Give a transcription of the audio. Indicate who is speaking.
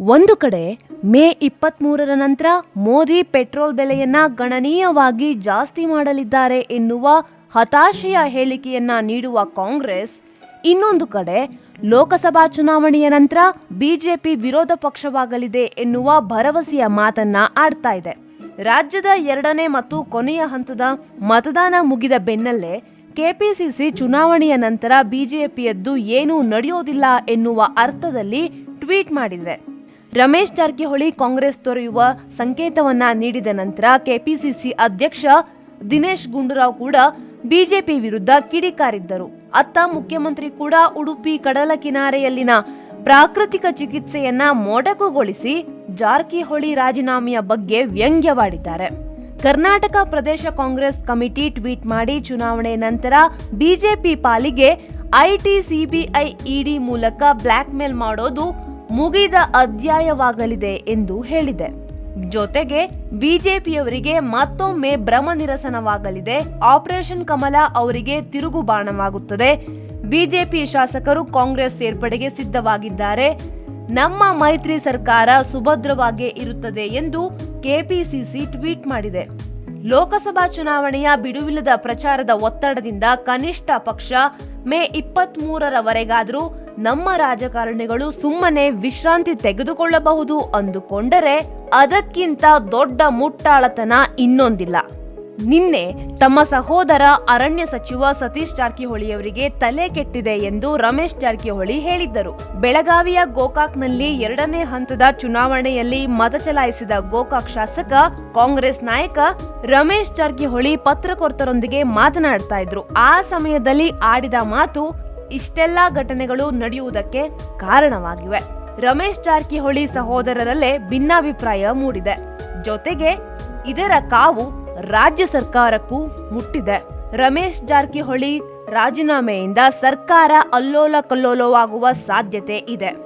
Speaker 1: ಒಂದು ಕಡೆ ಮೇ ಇಪ್ಪತ್ಮೂರರ ನಂತರ ಮೋದಿ ಪೆಟ್ರೋಲ್ ಬೆಲೆಯನ್ನ ಗಣನೀಯವಾಗಿ ಜಾಸ್ತಿ ಮಾಡಲಿದ್ದಾರೆ ಎನ್ನುವ ಹತಾಶೆಯ ಹೇಳಿಕೆಯನ್ನ ನೀಡುವ ಕಾಂಗ್ರೆಸ್, ಇನ್ನೊಂದು ಕಡೆ ಲೋಕಸಭಾ ಚುನಾವಣೆಯ ನಂತರ ಬಿಜೆಪಿ ವಿರೋಧ ಪಕ್ಷವಾಗಲಿದೆ ಎನ್ನುವ ಭರವಸೆಯ ಮಾತನ್ನ ಆಡ್ತಾ ಇದೆ. ರಾಜ್ಯದ ಎರಡನೇ ಮತ್ತು ಕೊನೆಯ ಹಂತದ ಮತದಾನ ಮುಗಿದ ಬೆನ್ನಲ್ಲೇ ಕೆಪಿಸಿಸಿ ಚುನಾವಣೆಯ ನಂತರ ಬಿಜೆಪಿಯದ್ದು ಏನೂ ನಡೆಯೋದಿಲ್ಲ ಎನ್ನುವ ಅರ್ಥದಲ್ಲಿ ಟ್ವೀಟ್ ಮಾಡಿದೆ. ರಮೇಶ್ ಜಾರಕಿಹೊಳಿ ಕಾಂಗ್ರೆಸ್ ತೊರೆಯುವ ಸಂಕೇತವನ್ನ ನೀಡಿದ ನಂತರ ಕೆಪಿಸಿಸಿ ಅಧ್ಯಕ್ಷ ದಿನೇಶ್ ಗುಂಡೂರಾವ್ ಕೂಡ ಬಿಜೆಪಿ ವಿರುದ್ಧ ಕಿಡಿಕಾರಿದ್ದರು. ಅತ್ತ ಮುಖ್ಯಮಂತ್ರಿ ಕೂಡ ಉಡುಪಿ ಕಡಲ ಕಿನಾರೆಯಲ್ಲಿನ ಪ್ರಾಕೃತಿಕ ಚಿಕಿತ್ಸೆಯನ್ನ ಮೊಟಕುಗೊಳಿಸಿ ಜಾರಕಿಹೊಳಿ ರಾಜೀನಾಮೆಯ ಬಗ್ಗೆ ವ್ಯಂಗ್ಯವಾಡಿದ್ದಾರೆ. ಕರ್ನಾಟಕ ಪ್ರದೇಶ ಕಾಂಗ್ರೆಸ್ ಕಮಿಟಿ ಟ್ವೀಟ್ ಮಾಡಿ ಚುನಾವಣೆ ನಂತರ ಬಿಜೆಪಿ ಪಾಲಿಗೆ ಐಟಿ ಸಿಬಿಐ ಇಡಿ ಮೂಲಕ ಬ್ಲಾಕ್ ಮೇಲ್ ಮಾಡೋದು ಮುಗಿದ ಅಧ್ಯಾಯವಾಗಲಿದೆ ಎಂದು ಹೇಳಿದೆ. ಜೊತೆಗೆ ಬಿಜೆಪಿಯವರಿಗೆ ಮತ್ತೊಮ್ಮೆ ಭ್ರಮ ನಿರಸನವಾಗಲಿದೆ. ಆಪರೇಷನ್ ಕಮಲ ಅವರಿಗೆ ತಿರುಗು ಬಾಣವಾಗುತ್ತದೆ. ಬಿಜೆಪಿ ಶಾಸಕರು ಕಾಂಗ್ರೆಸ್ ಸೇರ್ಪಡೆಗೆ ಸಿದ್ಧವಾಗಿದ್ದಾರೆ. ನಮ್ಮ ಮೈತ್ರಿ ಸರ್ಕಾರ ಸುಭದ್ರವಾಗಿ ಇರುತ್ತದೆ ಎಂದು ಕೆಪಿಸಿಸಿ ಟ್ವೀಟ್ ಮಾಡಿದೆ. ಲೋಕಸಭಾ ಚುನಾವಣೆಯ ಬಿಡುವಿಲ್ಲದ ಪ್ರಚಾರದ ಒತ್ತಡದಿಂದ ಕನಿಷ್ಠ ಪಕ್ಷ ಮೇ ಇಪ್ಪತ್ತ್ ಮೂರರವರೆಗಾದರೂ ನಮ್ಮ ರಾಜಕಾರಣಿಗಳು ಸುಮ್ಮನೆ ವಿಶ್ರಾಂತಿ ತೆಗೆದುಕೊಳ್ಳಬಹುದು ಅಂದುಕೊಂಡರೆ ಅದಕ್ಕಿಂತ ದೊಡ್ಡ ಮುಟ್ಟಾಳತನ ಇನ್ನೊಂದಿಲ್ಲ. ನಿನ್ನೆ ತಮ್ಮ ಸಹೋದರ ಅರಣ್ಯ ಸಚಿವ ಸತೀಶ್ ಜಾರಕಿಹೊಳಿಯವರಿಗೆ ತಲೆ ಕೆಟ್ಟಿದೆ ಎಂದು ರಮೇಶ್ ಜಾರಕಿಹೊಳಿ ಹೇಳಿದ್ದರು. ಬೆಳಗಾವಿಯ ಗೋಕಾಕ್ನಲ್ಲಿ ಎರಡನೇ ಹಂತದ ಚುನಾವಣೆಯಲ್ಲಿ ಮತ ಚಲಾಯಿಸಿದ ಗೋಕಾಕ್ ಶಾಸಕ, ಕಾಂಗ್ರೆಸ್ ನಾಯಕ ರಮೇಶ್ ಜಾರಕಿಹೊಳಿ ಪತ್ರಕರ್ತರೊಂದಿಗೆ ಮಾತನಾಡ್ತಾ ಇದ್ರು. ಆ ಸಮಯದಲ್ಲಿ ಆಡಿದ ಮಾತು ಇಷ್ಟೆಲ್ಲಾ ಘಟನೆಗಳು ನಡೆಯುವುದಕ್ಕೆ ಕಾರಣವಾಗಿವೆ. ರಮೇಶ್ ಜಾರಕಿಹೊಳಿ ಸಹೋದರರಲ್ಲೇ ಭಿನ್ನಾಭಿಪ್ರಾಯ ಮೂಡಿದೆ. ಜೊತೆಗೆ ಇದರ ಕಾವು ರಾಜ್ಯ ಸರ್ಕಾರಕ್ಕೂ ಮುಟ್ಟಿದೆ. ರಮೇಶ್ ಜಾರಕಿಹೊಳಿ ರಾಜೀನಾಮೆಯಿಂದ ಸರ್ಕಾರ ಅಲ್ಲೋಲ ಕಲ್ಲೋಲವಾಗುವ ಸಾಧ್ಯತೆ ಇದೆ.